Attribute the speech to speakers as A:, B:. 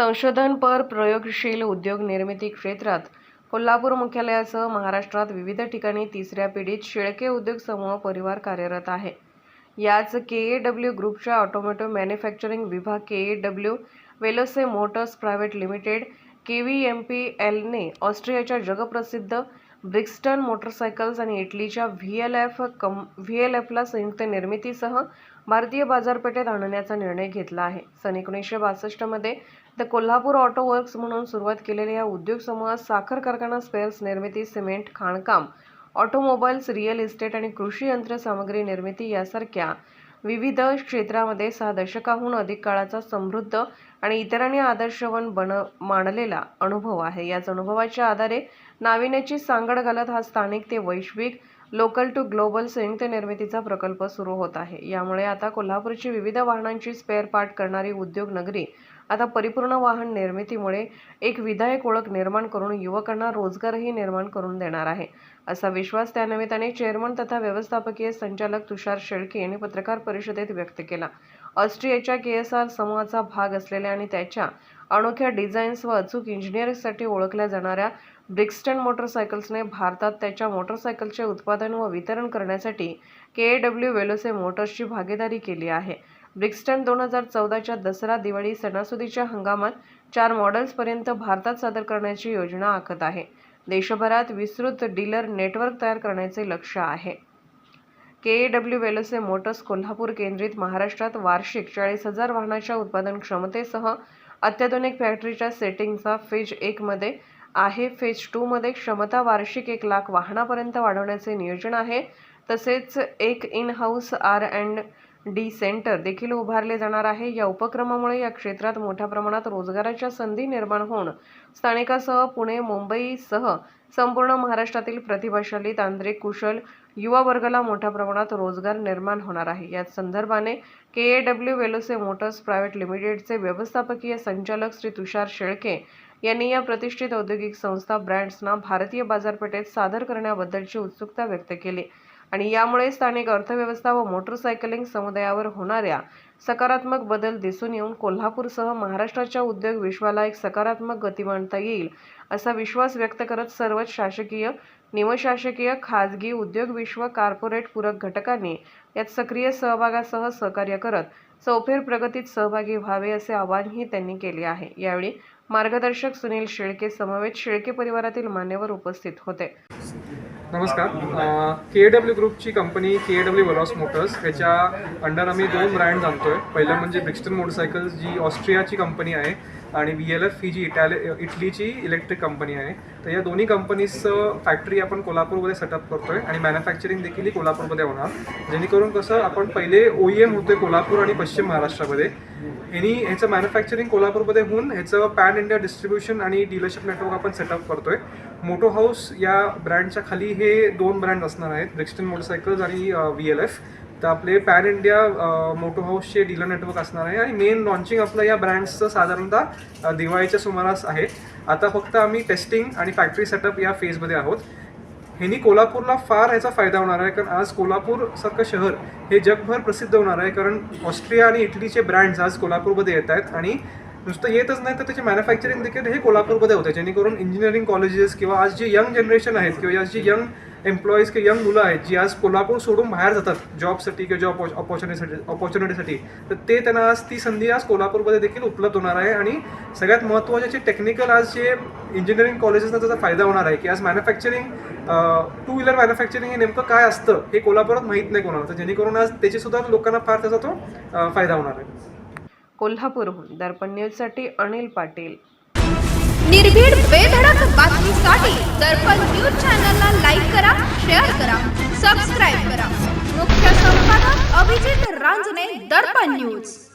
A: संशोधनपर प्रयोगशील उद्योग निर्मिती क्षेत्रात कोल्हापूर मुख्यालयासह महाराष्ट्रात विविध ठिकाणी तिसऱ्या पिढीत शेळके उद्योग समूह परिवार कार्यरत आहे. याच के ए डब्ल्यू ग्रुपच्या ऑटोमोटिव्ह मॅन्युफॅक्चरिंग विभाग K A W Veloce motors private limited K V M P एलने ऑस्ट्रियाच्या जगप्रसिद्ध ब्रिक्स्टन मोटरसायकल्स आणि इटलीच्या V L F cum V L एफला संयुक्त निर्मितीसह भारतीय बाजारपेठेत आणण्याचा निर्णय घेतला आहे. सन एकोणीसशे बासष्टमध्ये द कोल्हापूर ऑटो वर्क्स म्हणून सुरुवात केलेल्या या उद्योग समूहात साखर कारखाना स्पेअर्स निर्मिती सिमेंट खाणकाम ऑटोमोबाईल्स रिअल इस्टेट आणि कृषी यंत्रसामग्री निर्मिती यासारख्या विविध क्षेत्रामध्ये सहा दशकाहून अधिक काळाचा समृद्ध आणि इतरांनी आदर्शवन बन मांडलेला अनुभव आहे. याच अनुभवाच्या आधारे नाविन्याची सांगड घालत हा स्थानिक ते वैश्विक लोकल टू ग्लोबल संयुक्त निर्मितीचा प्रकल्प सुरू होत आहे. यामुळे आता कोल्हापूरची विविध वाहनांची स्पेअर पार्ट करणारी उद्योग नगरी आता परिपूर्ण वाहन निर्मितीमुळे एक विधायक ओळख निर्माण करून युवकांना रोजगारही निर्माण करून देणार आहे. असा विश्वास त्यानिमित्ताने चेअरमन तथा व्यवस्थापकीय संचालक तुषार शेळके यांनी पत्रकार परिषदेत व्यक्त केला. ऑस्ट्रियाच्या के एस आर समूहाचा भाग असलेल्या आणि त्याच्या अनोख्या डिझाईन्स व अचूक इंजिनिअरिंगसाठी ओळखल्या जाणाऱ्या ब्रिक्स्टन मोटरसायकल्सने भारतात त्याच्या मोटरसायकलचे उत्पादन व वितरण करण्यासाठी के ए डब्ल्यू वेलोसे मोटर्सची भागीदारी केली आहे. ब्रिक्स्टन दोन हजार चौदाच्या दसरा दिवाळी सणासुदीच्या हंगामात चार मॉडेल्सपर्यंत भारतात सादर करण्याची योजना आखत आहे. देशभरात विस्तृत डीलर नेटवर्क तयार करण्याचे लक्ष्य आहे. K A W Veloce motors Kolhapur केंद्रित महाराष्ट्रात वार्षिक चाळीस हजार वाहनाच्या उत्पादन क्षमतेसह अत्याधुनिक फॅक्टरीच्या सेटिंगचा फेज एकमध्ये आहे. फेज टूमध्ये क्षमता वार्षिक एक लाख वाहनापर्यंत वाढवण्याचे नियोजन आहे. तसेच एक in house R and D centre देखील उभारले जाणार आहे. या उपक्रमामुळे या क्षेत्रात मोठ्या प्रमाणात रोजगाराच्या संधी निर्माण होऊन स्थानिकासह पुणे मुंबईसह संपूर्ण महाराष्ट्रातील प्रतिभाशाली तांत्रिक कुशल युवा वर्गाला मोठ्या प्रमाणात रोजगार निर्माण होणार आहे. याच संदर्भाने K A W Veloce motors private लिमिटेडचे व्यवस्थापकीय संचालक श्री तुषार शेळके यांनी या प्रतिष्ठित औद्योगिक संस्था ब्रँड्सना भारतीय बाजारपेठेत सादर करण्याबद्दलची उत्सुकता व्यक्त केली. आणि यामुळे स्थानिक अर्थव्यवस्था व मोटरसायकलिंग समुदायावर होणाऱ्या सकारात्मक बदल दिसून येऊन कोल्हापूरसह महाराष्ट्राच्या उद्योग विश्वाला एक सकारात्मक गती आणता येईल असा विश्वास व्यक्त करत सर्वच शासकीय निमशासकीय खाजगी उद्योग विश्व कार्पोरेट पूरक घटकांनी यात सक्रिय सहभागासह सहकार्य करत चौफेर प्रगतीत सहभागी व्हावे असे आवाहनही त्यांनी केले आहे. यावेळी मार्गदर्शक सुनील शेळके समवेत शेळके परिवारातील मान्यवर उपस्थित होते.
B: नमस्कार. के डब्ल्यू ग्रुपची कंपनी के डब्ल्यू वलॉस मोटर्स ह्याच्या अंडर आम्ही दोन ब्रँड आणतोय. पहिलं म्हणजे ब्रिक्स्टन मोटरसायकल्स जी ऑस्ट्रियाची कंपनी आहे. आणि बी एल एफ ही जी इटॅली इटलीची इलेक्ट्रिक कंपनी आहे. तर या दोन्ही कंपनीजचं फॅक्टरी आपण कोल्हापूरमध्ये सेटअप करतोय आणि मॅन्युफॅक्चरिंग देखील ही कोल्हापूरमध्ये होणार. जेणेकरून कसं आपण पहिले ओ ई एम होतोय कोल्हापूर आणि पश्चिम महाराष्ट्रामध्ये. यांनी ह्याचं मॅन्युफॅक्चरिंग कोल्हापूरमध्ये होऊन ह्याचं पॅन इंडिया डिस्ट्रीब्युशन आणि डीलरशिप नेटवर्क आपण सेटअप करतोय. मोटो हाऊस या ब्रँडच्या खाली हे दोन ब्रँड असणार आहेत. ब्रिक्स्टन मोटरसायकल्स आणि व्ही एल एफ तर आपले पॅन इंडिया मोटो हाऊसचे डीलर नेटवर्क असणार आहे आणि मेन लॉन्चिंग आपलं या ब्रँड्सचं साधारणतः दिवाळीच्या सुमारास आहे. आता फक्त आम्ही टेस्टिंग आणि फॅक्टरी सेटअप या फेजमध्ये आहोत. ह्यांनी कोल्हापूरला फार ह्याचा फायदा होणार आहे कारण आज कोल्हापूर सारखं शहर हे जगभर प्रसिद्ध होणार आहे कारण ऑस्ट्रिया आणि इटलीचे ब्रँड्स आज कोल्हापूरमध्ये येत आहेत आणि नुसतं येतच नाही तर त्याचे मॅन्युफॅक्चरिंग देखील हे कोल्हापूरमध्ये होते जेणेकरून इंजिनिअरिंग कॉलेजेस किंवा आज जे यंग जनरेशन आहेत किंवा आज जी यंग एम्प्लॉईज किंवा यंग मुलं आहेत जी आज कोल्हापूर सोडून बाहेर जातात जॉबसाठी किंवा जॉब ऑपॉर्च्युनिटीसाठी ऑपॉर्च्युनिटीसाठी तर ते त्यांना आज ती संधी आज कोल्हापूरमध्ये देखील उपलब्ध होणार आहे. आणि सगळ्यात महत्त्वाचे जे टेक्निकल आज जे इंजिनिअरिंग कॉलेजेसना त्याचा फायदा होणार आहे की आज मॅन्युफॅक्चरिंग टू व्हीलर मॅन्युफॅक्चरिंग हे नेमकं काय असतं हे कोल्हापुरात माहीत नाही कोणाला. तर जेणेकरून आज त्याची सुद्धा लोकांना फार त्याचा तो फायदा होणार आहे.
A: कोल्हापूरहून दर्पण न्यूजसाठी अनिल पाटील.
C: निर्भीड बेधडक बातमीसाठी News.